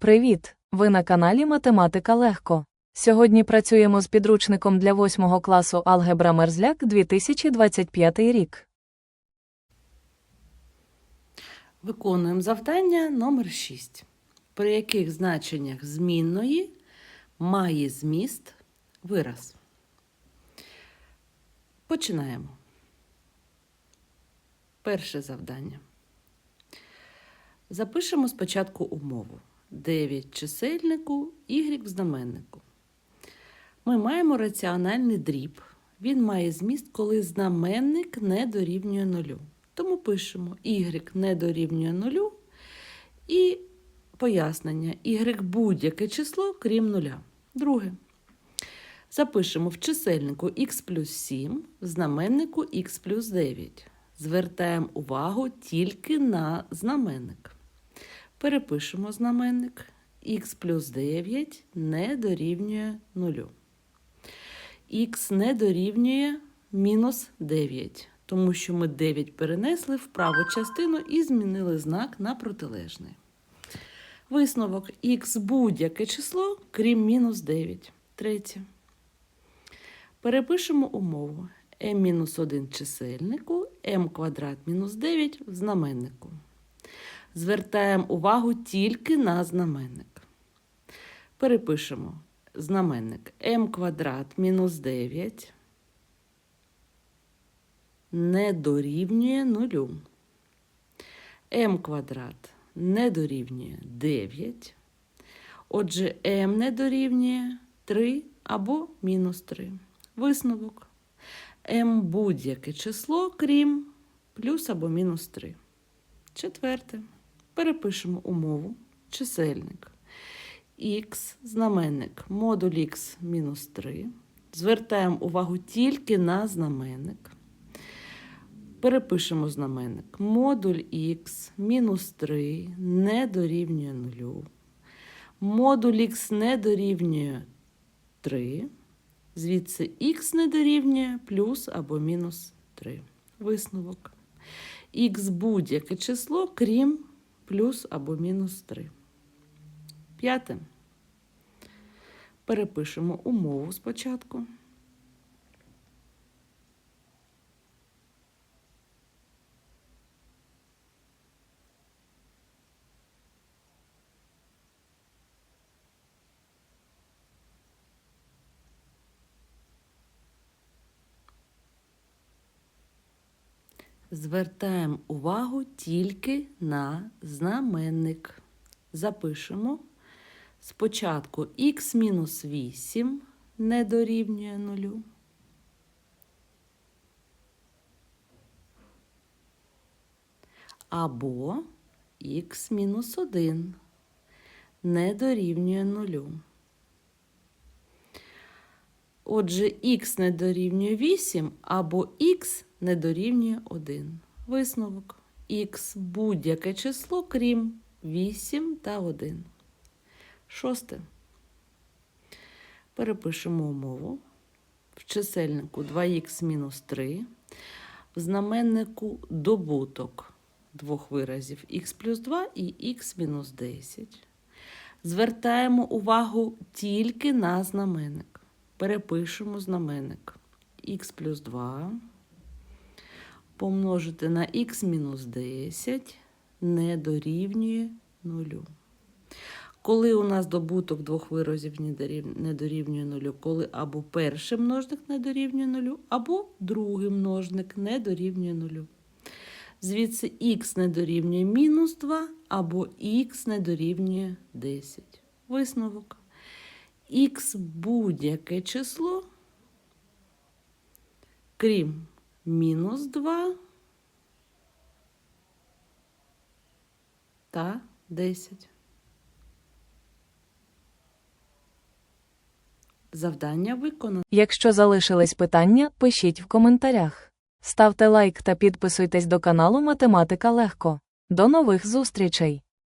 Привіт! Ви на каналі Математика Легко. Сьогодні працюємо з підручником для 8 класу Алгебра Мерзляк 2025 рік. Виконуємо завдання номер 6. При яких значеннях змінної має зміст вираз. Починаємо. Перше завдання. Запишемо спочатку умову. 9 чисельнику, y в знаменнику. Ми маємо раціональний дріб. Він має зміст, коли знаменник не дорівнює нулю. Тому пишемо y не дорівнює нулю і пояснення y будь-яке число, крім нуля. Друге. Запишемо в чисельнику x плюс 7, в знаменнику x плюс 9. Звертаємо увагу тільки на знаменник. Перепишемо знаменник. х плюс 9 не дорівнює 0. х не дорівнює мінус 9, тому що ми 9 перенесли в праву частину і змінили знак на протилежний. Висновок х будь-яке число, крім мінус 9. Третє. Перепишемо умову m-1 чисельнику, m квадрат мінус 9 в знаменнику. Звертаємо увагу тільки на знаменник. Перепишемо знаменник m квадрат мінус 9 не дорівнює нулю. m квадрат не дорівнює 9. Отже, m не дорівнює 3 або мінус 3. Висновок. m будь-яке число, крім плюс або мінус 3. Четверте. Перепишемо умову. Чисельник. Х знаменник модуль х мінус 3. Звертаємо увагу тільки на знаменник. Перепишемо знаменник. Модуль х мінус 3 не дорівнює 0. Модуль х не дорівнює 3. Звідси х не дорівнює плюс або мінус 3. Висновок. Х будь-яке число, крім плюс або мінус 3. П'яте. Перепишемо умову спочатку. Звертаємо увагу тільки на знаменник. Запишемо спочатку х-8 не дорівнює нулю. Або х-1 не дорівнює нулю. Отже, х не дорівнює 8 або х не дорівнює 1. Висновок. х будь-яке число, крім 8 та 1. Шосте. Перепишемо умову. В чисельнику 2х мінус 3. В знаменнику добуток двох виразів х плюс 2 і х мінус 10. Звертаємо увагу тільки на знаменник. Перепишемо знаменник х плюс 2 помножити на х мінус 10 не дорівнює 0. Коли у нас добуток двох виразів не дорівнює 0, коли або перший множник не дорівнює 0, або другий множник не дорівнює 0. Звідси х не дорівнює мінус 2, або х не дорівнює 10. Висновок. Х будь-яке число, крім мінус 2 та 10. Завдання виконано. Якщо залишились питання, пишіть в коментарях. Ставте лайк та підписуйтесь до каналу Математика Легко. До нових зустрічей!